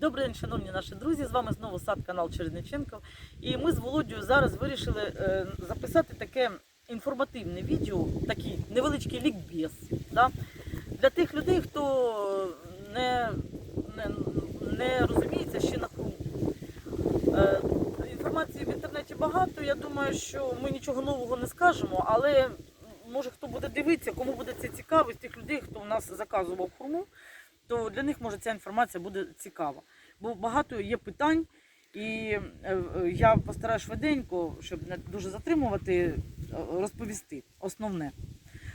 Добрий день, шановні наші друзі. З вами знову сад канал Черниченков. І ми з Володією зараз вирішили е, записати таке інформативне відео, такий невеличкий лікбез. Да? Для тих людей, хто не, не, не розуміється ще на хруму. Е, інформації в інтернеті багато. Я думаю, що ми нічого нового не скажемо, але може хто буде дивитися, кому буде це цікаво, з тих людей, хто у нас заказував хурму, то для них може ця інформація буде цікава. Бо багато є питань, і е, е, я постараюсь швиденько, щоб не дуже затримувати, е, розповісти основне.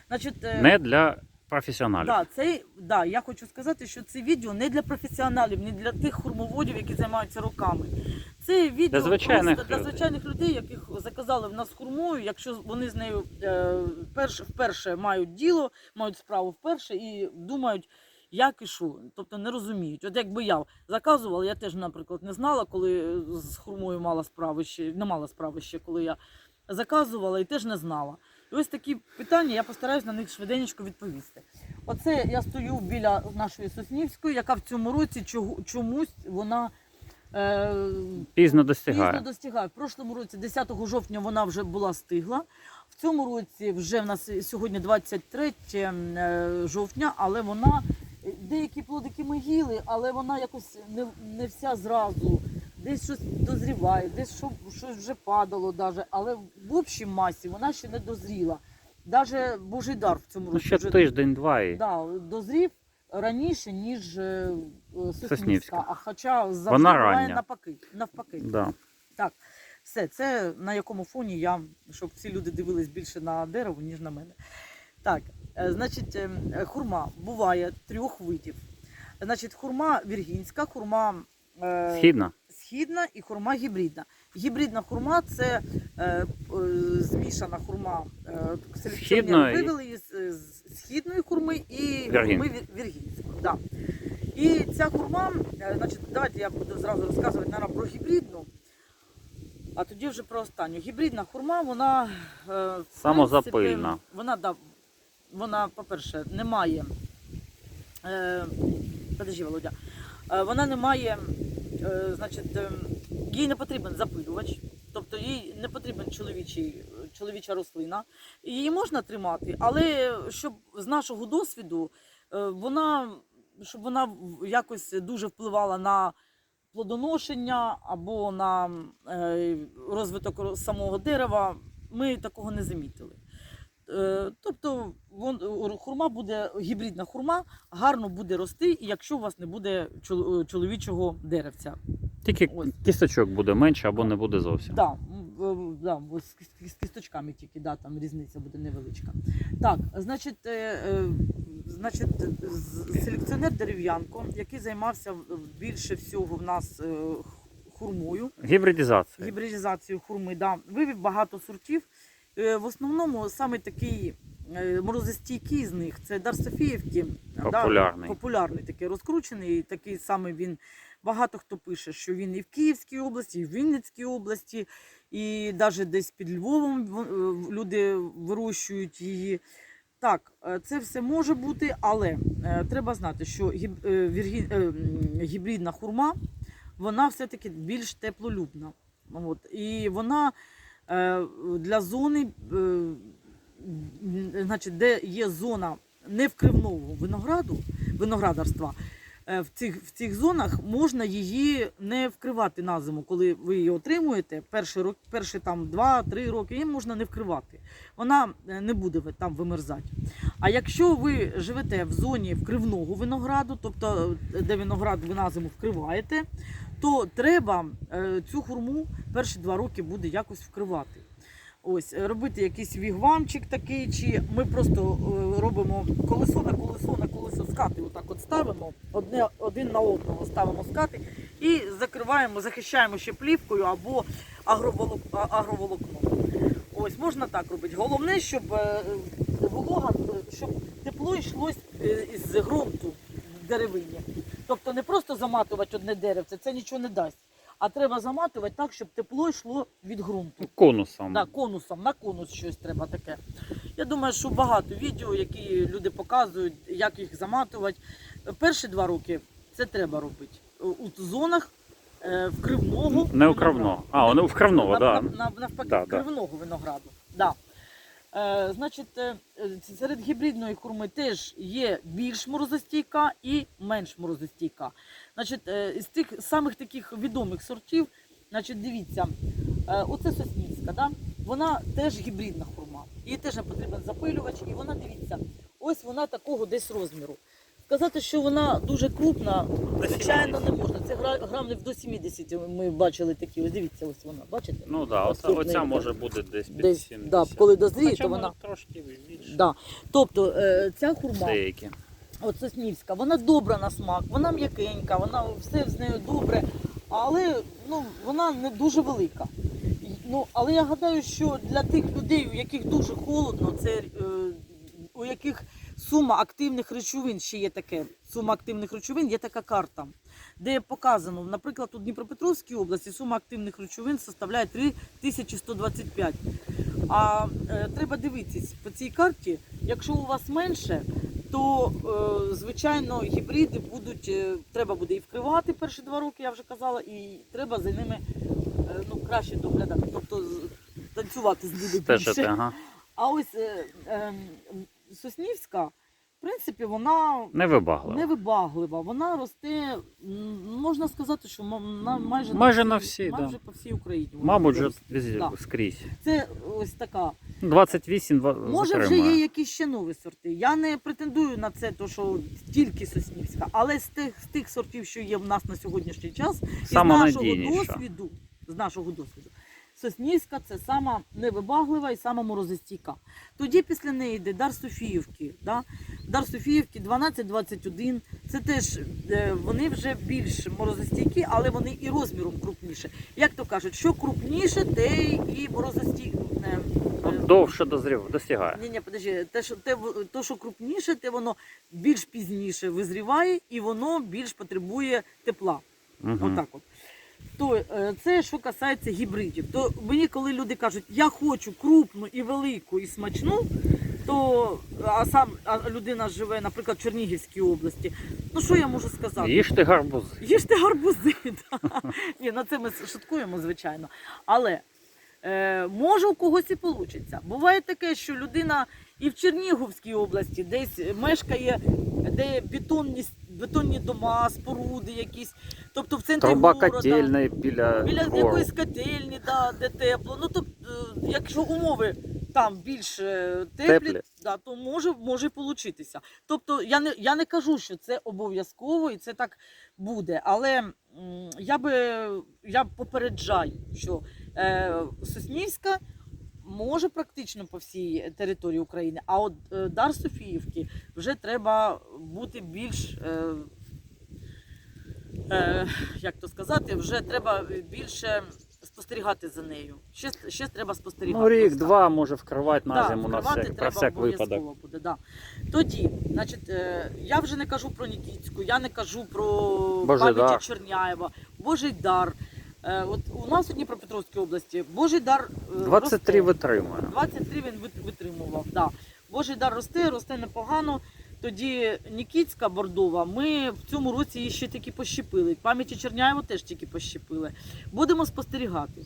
Значить, Не для професіоналів. Да, це, да, я хочу сказати, що це відео не для професіоналів, не для тих хурмоводів, які займаються руками. Це відео Для звичайних просто для звичайних людей, яких заказали в нас хурмою, якщо вони з нею е, перш, вперше мають діло, мають справу вперше і думають, як і що, тобто не розуміють. От якби я заказувала, я теж, наприклад, не знала, коли з хурмою мала справи ще, не мала справи ще, коли я заказувала і теж не знала. І ось такі питання, я постараюсь на них швиденько відповісти. Оце я стою біля нашої Соснівської, яка в цьому році чомусь вона е, Пізно достигає. пізно достигає. В прошлому році, 10 жовтня, вона вже була стигла. В цьому році вже в нас сьогодні 23 е, жовтня, але вона деякі плодики ми їли, але вона якось не, не вся зразу. Десь щось дозріває, десь що, щось вже падало, даже, але в общій масі вона ще не дозріла. Даже Божий дар в цьому Ну, році ще вже тиждень-два і. да, дозрів раніше, ніж е, е, Соснівська. Соснівська. А хоча завжди Вона буває навпаки. навпаки. Да. Так, все, це на якому фоні я, щоб всі люди дивились більше на дерево, ніж на мене. Так, значить, е, е, хурма буває трьох видів. Значить, хурма віргінська, хурма е, Східна. східна і хурма гібридна. Гібридна хурма це е, змішана хурма. Східної. вивели її з, з східної хурми і Віргін. хурми віргінської. Да. І ця хурма, значить, давайте я буду зразу розказувати наверно, про гібридну, а тоді вже про останню. Гібридна хурма, вона е, Самозапильна. принципі, Вона, да, вона, по-перше, не має. Е, подожди, Володя. Е, вона не має, е, значить, е, їй не потрібен запилювач, тобто їй не потрібен чоловічий, чоловіча рослина. Її можна тримати, але щоб з нашого досвіду е, вона, щоб вона якось дуже впливала на плодоношення або на е, розвиток самого дерева, ми такого не замітили. Е, Тобто вон, е, хурма буде гібридна хурма, гарно буде рости, якщо у вас не буде е, чоловічого деревця. Тільки Ось. кісточок буде менше або не буде зовсім. Да, е, да, ось з, кіс- з кісточками тільки, да, там різниця буде невеличка. Так, значить, значить, селекціонер дерев'янко, який займався більше всього в нас хурмою, Гібридізація. гібридизацією хурми, да, вивів багато сортів. Е, В основному саме такий е, морозостійкий з них це Дар Софіївки. Популярний. Да, популярний такий розкручений. Такий саме він. Багато хто пише, що він і в Київській області, і в Вінницькій області, і навіть десь під Львовом е, люди вирощують її. Так, е, це все може бути, але е, треба знати, що е, е, гібридна хурма вона все-таки більш теплолюбна. От. І вона е, для зони, е, значить, де є зона невкривного винограду, виноградарства, е, в цих, в цих зонах можна її не вкривати на зиму, коли ви її отримуєте, перші, рок, перші там 2-3 роки, її можна не вкривати. Вона е, не буде там вимерзати. А якщо ви живете в зоні вкривного винограду, тобто е, де виноград ви на зиму вкриваєте, то треба е, цю хурму перші два роки буде якось вкривати. Ось е, робити якийсь вігвамчик такий, чи ми просто е, робимо колесо на колесо на колесо скати. Отак от ставимо одне один на одного ставимо скати і закриваємо, захищаємо ще плівкою або агроволок, агроволокном. Ось можна так робити. Головне, щоб волога, щоб тепло йшло з- ґрунту деревині. Тобто не просто заматувати одне деревце, це нічого не дасть. А треба заматувати так, щоб тепло йшло від ґрунту. Конусом. Да, конусом, на конус щось треба таке. Я думаю, що багато відео, які люди показують, як їх заматувати. Перші два роки це треба робити. у зонах е, вкривного. Не у кривного. А, воно в кривного, так. нав- Навпаки, Да, да. кривного винограду. Да. Е, значить, е, серед гібридної курми теж є більш морозостійка і менш морозостійка. Значить, е, з тих самих таких відомих сортів, значить, дивіться, оце Соснівська, да? вона теж гібридна хурма. Їй теж не потрібен запилювач, і вона, дивіться, ось вона такого десь розміру. Сказати, що вона дуже крупна, звичайно, не можна. Це гра- грамів до 70 ми бачили такі. Ось дивіться, ось вона, бачите? Ну так, да, Ось оця, оця може бути десь під Десь, 70. да, коли дозріє, Хоча то вона. трошки більше. Да. Тобто е, ця хурма, Деякі. от Соснівська, вона добра на смак, вона м'якенька, вона все з нею добре, але ну, вона не дуже велика. Ну, але я гадаю, що для тих людей, у яких дуже холодно, це е, у яких сума активних речовин ще є таке. Сума активних речовин є така карта, де показано, наприклад, у Дніпропетровській області сума активних речовин составляє 3125. А е, треба дивитись по цій карті. Якщо у вас менше, то е, звичайно гібриди будуть. е, треба буде і вкривати перші два роки, я вже казала, і треба за ними е, ну, краще доглядати, тобто танцювати з ними Стежити, ага. А ось е, е, Соснівська, в принципі, вона Невибагливо. невибаглива. Вона росте, м, можна сказати, що м- на майже, Майже на всій, майже да. по всій Україні. вона Мабуть, же росте. везде, Да. скрізь. Це ось така. 28 два- Може, вже затримує. є якісь ще нові сорти. Я не претендую на це, то що тільки Соснівська, але з тих, з тих сортів, що є в нас на сьогоднішній час, і з Сама нашого надійніша. досвіду, з нашого досвіду, Соснівська це сама невибаглива і сама морозостійка. Тоді після неї йде Дар Софіївки. Да? Дар Софіївки 12-21. Це теж е, вони вже більш морозостійкі, але вони і розміром крупніше. Як то кажуть, що крупніше, те і морозостій... е, е, Довше дозрів, достигає. ні, ні, подожди, те, що те, то, що крупніше, те воно більш пізніше визріває і воно більш потребує тепла. Угу. Отак от. То е, це що касається гібридів. То мені, коли люди кажуть, я хочу крупну і велику, і смачну, то а сам а людина живе, наприклад, в Чернігівській області. Ну що я можу сказати? Їжте гарбузи. Їжте гарбузи. Ні, на це ми шуткуємо, звичайно. Але е, може у когось і вийде. Буває таке, що людина і в Чернігівській області десь мешкає, де бетонні, бетонні дома, споруди якісь, тобто в центрі Труба города. біля, Біля двору. якоїсь котельні, да, де тепло. Ну тобто, е, якщо умови там більш е, теплі, Теплі. Да, то може, може получитися. Тобто я не, я не кажу, що це обов'язково і це так буде. Але м, я би я попереджаю, що е, Соснівська може практично по всій території України, а от е, Дар Софіївки вже треба бути більш. Е, е, як то сказати, вже треба більше спостерігати за нею. Ще, ще треба спостерігати. Ну, Рік два може вкривати на Да, зиму на всяк, про всяк випадок. Буде, да. Тоді, значить, е, я вже не кажу про Нікітську, я не кажу про Божий пам'яті. Черняєва, Божий дар. Е, от у нас у Дніпропетровській області Божий дар е, 23 росте. витримує. 23 він витримував. Да. Божий дар росте, росте непогано. Тоді Нікітська бордова. Ми в цьому році її ще тільки пощепили. Пам'яті Черняєва теж тільки пощепили. Будемо спостерігати,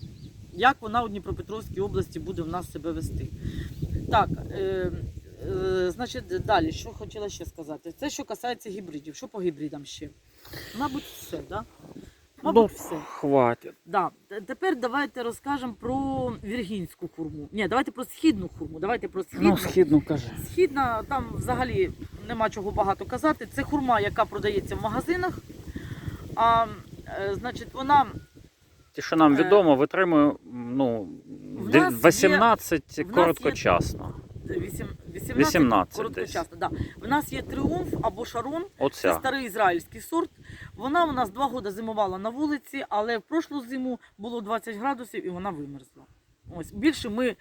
як вона у Дніпропетровській області буде в нас себе вести. Так, е, е, значить, далі, що хотіла ще сказати? Це що касається гібридів. Що по гібридам ще? Мабуть, все, так? Да? Мабуть, Ну, все. хватить. Да. Тепер давайте розкажемо про віргінську хурму. Ні, давайте про східну хурму. Давайте про східну. Ну, східну каже. Східна, там взагалі нема чого багато казати. Це хурма, яка продається в магазинах. А, е, значить, вона Ті, що нам Е, відомо, витримує ну, в нас 18 є- короткочасно. вісім- 18, 18 короткочасно. Да. В нас є тріумф або шарон. Це старий ізраїльський сорт. Вона у нас два роки зимувала на вулиці, але в прошлу зиму було 20 градусів і вона вимерзла. Ось більше ми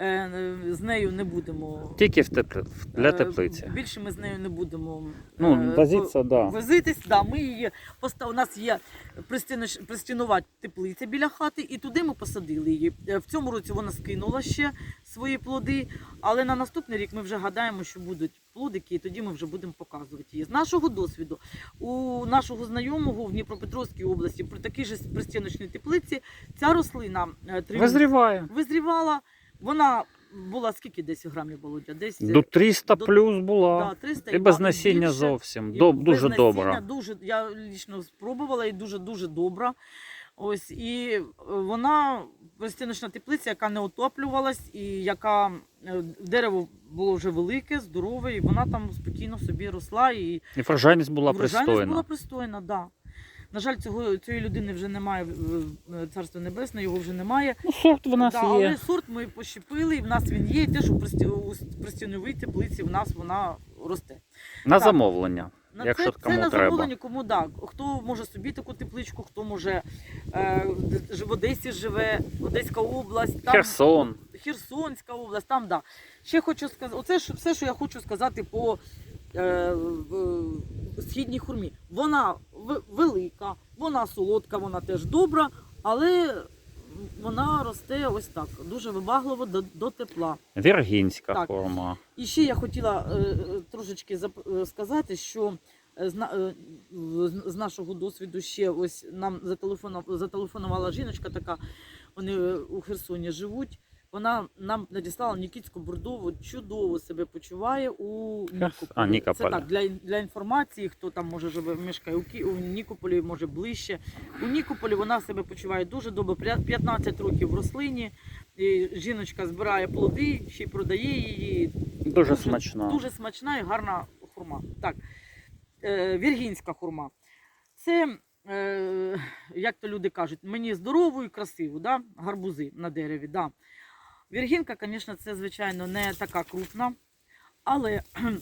е, з нею не будемо. Тільки в тепли... для е, теплиці. Більше ми з нею не будемо. Ну, е, да. Возитись, да, ми її постав... У нас є пристінова теплиця біля хати, і туди ми посадили її. Е, В цьому році вона скинула ще свої плоди, але на наступний рік ми вже гадаємо, що будуть плодики, і тоді ми вже будемо показувати її. З нашого досвіду, у нашого знайомого в Дніпропетровській області при такій же пристіночній теплиці ця рослина е, тріумф Визріває. визрівала. Вона була скільки десь грамів Володя? Десь е, До 300 до- плюс була. да, 300 І без насіння більше. зовсім. І Доб- без дуже насіння, добра. Дуже, я лічно спробувала і дуже дуже добра. Ось і е, вона стіночна теплиця, яка не отоплювалась, і яка е, дерево було вже велике, здорове, і вона там спокійно собі росла. І І врожайність була врожайність пристойна. була пристойна, да. На жаль, цього цієї людини вже немає в- в- царство небесне, його вже немає. Ну, сорт в нас Да, є. але сорт ми пощепили, і в нас він є. і Теж у присті- пристіновій теплиці в нас вона росте. На так. замовлення. На Якщо це, кому це на треба. замовлення, кому да. Хто може собі таку тепличку, хто може е, в- в Одесі живе, Одеська область, там Херсон. Херсонська область, там да. Ще хочу сказати, оце ж все, що я хочу сказати по е, в- східній хурмі. Вона в- велика, вона солодка, вона теж добра, але вона росте ось так, дуже вибагливо до, до тепла. Віргінська Так. форма. І ще я хотіла е, е, трошечки зап- е, сказати, що е, з, е, з- нашого досвіду ще ось нам зателефонувала жіночка така, вони е, у Херсоні живуть. Вона нам надіслала Нікітську бордову, чудово себе почуває у Нікополі. А, Це так, для, для інформації, хто там може живе, мешкає у, Ки... у Нікополі, може ближче. У Нікополі вона себе почуває дуже добре. 15 років в рослині. І жіночка збирає плоди, ще й продає її. Дуже смачна. Дуже смачна і гарна хурма. Так, віргінська хурма. Це, е, як то люди кажуть, мені здорову і красиву, да? гарбузи на дереві. Да. Віргінка, звісно, це, звичайно, не така крупна. Але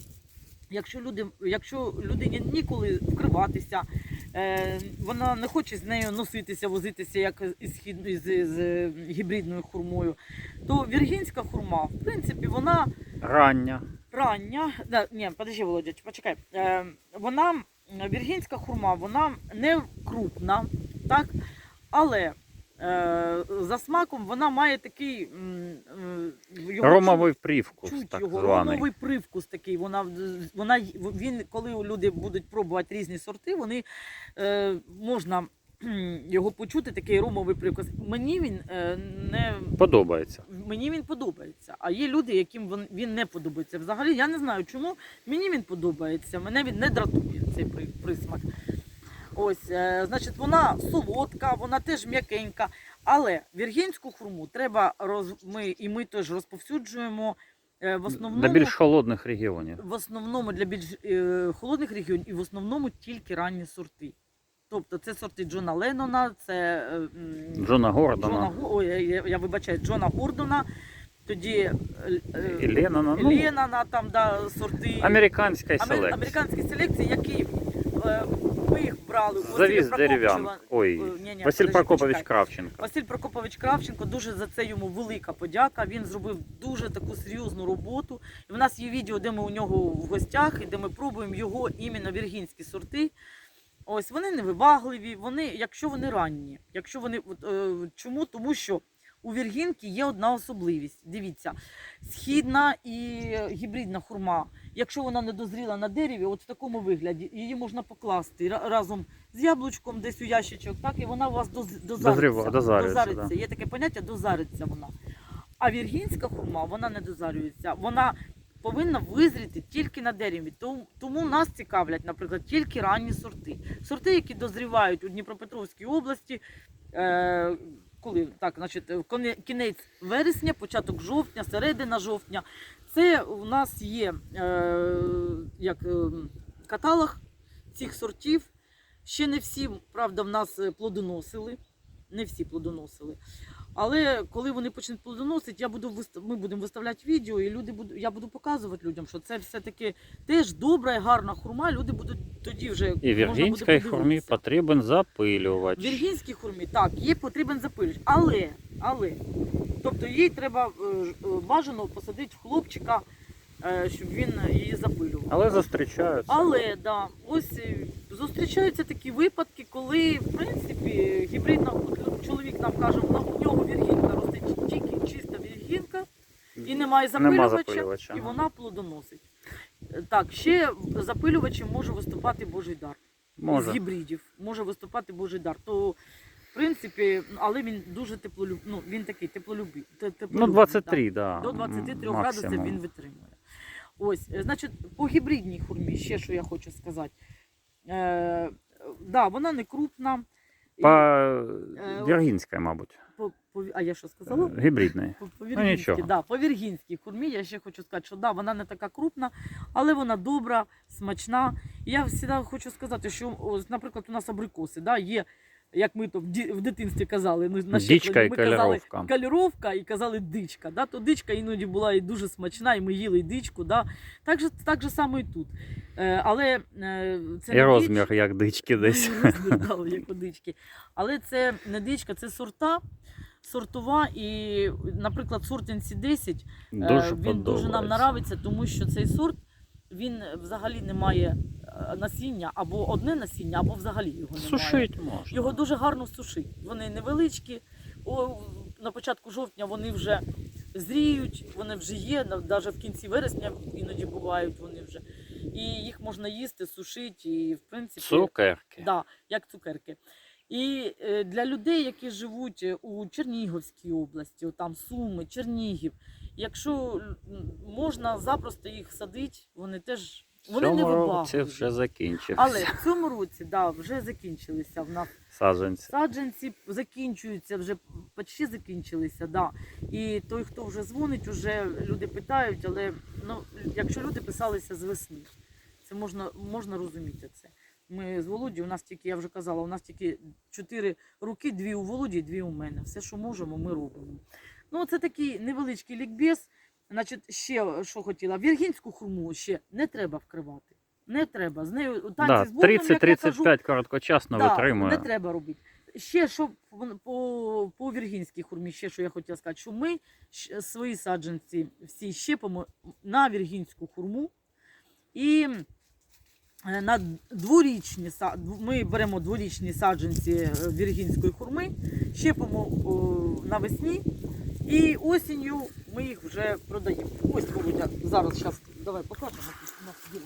якщо, люди, якщо людині ніколи вкриватися, е, вона не хоче з нею носитися, возитися як із, із, е, гібридною хурмою, то віргінська хурма, в принципі, вона Рання. рання. Да, ні, подожди, Володя, почекай. Е, вона віргінська хурма, вона не крупна, так? Але е, за смаком вона має такий е, його Ромовий привкус, чуть так його званий. ромовий привкус такий. Вона, вона, він, коли люди будуть пробувати різні сорти, вони е, можна його почути, такий ромовий привкус. Мені він е, не Подобається. мені він подобається. А є люди, яким він, він не подобається. Взагалі, я не знаю чому. Мені він подобається. Мене він не дратує цей при- присмак. Ось, е, значить, вона солодка, вона теж м'якенька. Але віргінську хурму треба роз... ми, і ми теж розповсюджуємо е, в основному. Для більш холодних регіонів. В основному для більш е, холодних регіонів і в основному тільки ранні сорти. Тобто це сорти Джона Леннона, це е, Джона Джона Гордона. Го- ой, я, я, вибачаю, Джона Гордона, тоді е, І Леннона, ну. Леннона, там да, сорти Американська Амер- американські селекції, які е, ми їх брали у Завіз Ой, Е, Василь подожди, Прокопович почекай. Кравченко. Василь Прокопович Кравченко дуже за це йому велика подяка. Він зробив дуже таку серйозну роботу. І в нас є відео, де ми у нього в гостях і де ми пробуємо його іменно віргінські сорти. Ось вони невибагливі, вони, якщо вони ранні. Якщо вони от, е, чому? Тому що у віргінки є одна особливість. Дивіться, східна і гібридна хурма. Якщо вона не дозріла на дереві, от в такому вигляді, її можна покласти разом з яблучком десь у ящичок, так і вона у вас доз- дозариться. Дозріва- дозарюється, да. Є таке поняття дозариться вона. А віргінська хурма вона не дозарюється. Вона повинна визріти тільки на дереві. Тому, нас цікавлять, наприклад, тільки ранні сорти. Сорти, які дозрівають у Дніпропетровській області. Е, коли так, значить, кінець вересня, початок жовтня, середина жовтня. Це у нас є е, як е, каталог цих сортів. Ще не всі, правда, в нас е, плодоносили. не всі плодоносили. Але коли вони почнуть плодоносити, я буду ми будемо виставляти відео, і люди буду, я буду показувати людям, що це все-таки теж добра і гарна хурма. Люди будуть тоді вже І віргінській хурмі потрібен запилювач. В Віргінській хурмі так, є потрібен запилювач. Але, але, тобто їй треба е, е, бажано посадити хлопчика, е, щоб він її запилював. Але зустрічаються. Але да, ось е, зустрічаються такі випадки, коли в принципі гібридна от чоловік нам каже, «Ну, у нього віргінка росте тільки чиста віргінка і немає Нема запилювача, запилювача. і вона плодоносить. Так, ще запилювачем може виступати Божий дар Може. з гібридів може виступати Божий дар. То, в принципі, але він дуже теплолюб... ну, він такий теплолюбий. те- Ну, теплолюбний, 23, да. До 23 м, градусів він витримує. Ось, е, значить, по гібридній хурмі, ще що я хочу сказати. Е, да, вона не крупна. По Е, віргінській, мабуть. по, по, а я що сказала? Гібридної. По, по Ну, нічого. да, по віргінській хурмі я ще хочу сказати, що да, вона не така крупна, але вона добра, смачна. І я завжди хочу сказати, що, ось, наприклад, у нас абрикоси, да, є, як ми то в, дитинстві казали, ну, на Дичка щепленні і ми казали кольоровка. кольоровка і казали дичка. Да? То дичка іноді була і дуже смачна, і ми їли і дичку. Да? Так, же, так же само і тут. Е, але е, це І розмір, дич- як дички десь. Ну, розмір, як у дички. Але це не дичка, це сорта. Сортова і, наприклад, сорт NC10 е, Дуже він дуже нам нравиться, тому що цей сорт він взагалі не має насіння або одне насіння, або взагалі його немає. Сушить можна. Його дуже гарно сушить. Вони невеличкі. О, на початку жовтня вони вже зріють, вони вже є, навіть в кінці вересня іноді бувають вони вже. І їх можна їсти, сушити, і в принципі, Цукерки. да, як цукерки. І е, для людей, які живуть е, у Чернігівській області, там Суми, Чернігів, якщо можна запросто їх садити, вони теж вони не цьому році вибагливі. вже закінчився. Але в цьому році да, вже закінчилися в нас Саджанці. Саджанці закінчуються, вже почти закінчилися, да. І той, хто вже дзвонить, вже люди питають, але ну, якщо люди писалися з весни, це можна, можна розуміти це. Ми з Володі, у нас тільки, я вже казала, у нас тільки чотири руки, дві у Володі, дві у мене. Все, що можемо, ми робимо. Ну, це такий невеличкий лікбез. Значить, ще що хотіла, віргінську хурму ще не треба вкривати. Не треба. З нею танці Да, з бубном, як я кажу, 30-35 короткочасно Да, витримує. Не треба робити. Ще що по, по, віргінській хурмі, ще що я хотіла сказати, що ми свої саджанці всі щепимо на віргінську хурму. І е, на дворічні ми беремо дворічні саджанці е, віргінської хурми, щепимо навесні, і осінню ми їх вже продаємо. Ось Володя, зараз зараз давай покажемо. у нас є.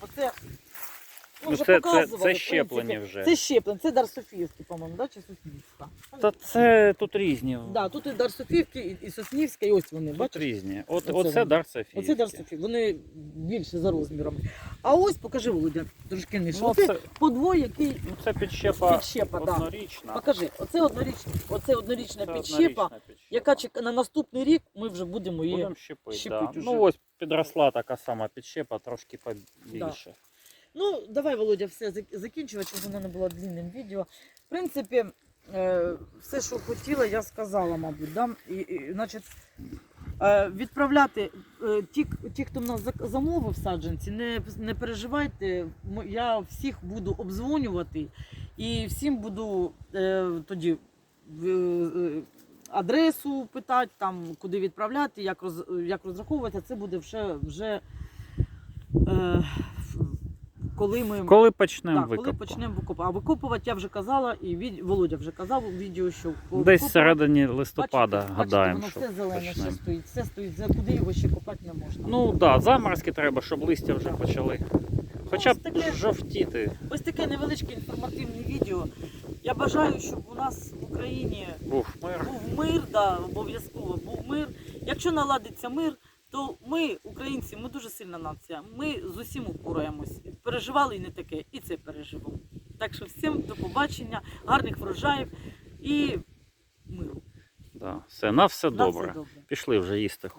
Оце, Ну, вже це- це- це щеплення вже. Це щеплення, це дар Софіївський, по-моєму, да? чи Соснівська? Та це тут різні. Да, тут і дар Софіївський, і, і Соснівська, і ось вони, Тут бачиш? різні. От, Оце оце вони. дар Софії. Оце дар Софії, вони більше за розміром. А ось покажи, Володя, трошки нижче. Ну, Оце це, подвой, який. ну, це підщепа, Підщепа, да. однорічна. Покажи, оце однорічна, оце однорічна Це підщепа, однорічна підщепа. яка чека на наступний рік ми вже будемо її. Будемо щепити. щепить Да. уже. Ну ось підросла така сама підщепа, трошки побільше. Ну, давай, Володя, все зак- закінчувати, щоб воно не було длинним відео. В принципі, все, що хотіла, я сказала, мабуть. Да? І, і, значить, е, відправляти е, ті, ті, хто в нас замовив саджанці, не, не переживайте. Я всіх буду обдзвонювати і всім буду е, тоді е, адресу питати, там, куди відправляти, як, роз, як розраховувати. Це буде вже, вже е, коли ми. Коли почнемо Так, коли почнемо викопувати. А викопувати я вже казала, і від... Володя вже казав у відео, що Десь всередині листопада Бачите, гадаємо, бачите, воно все зелене ще почнемо. стоїть, все стоїть, за куди його ще копати не можна. Ну так, да, заморозки треба, щоб листя вже почали. Хоча б таке. жовтіти. Ось таке невеличке інформативне відео. Я бажаю, щоб у нас в Україні Був мир. був мир, да, обов'язково був мир. Якщо наладиться мир, то ми, українці, ми дуже сильна нація. Ми з усім упораємось. Переживали і не таке, і це переживемо. Так що всім до побачення, гарних врожаїв і миру. Да. Все, на все На все добре. добре. Пішли вже їсти.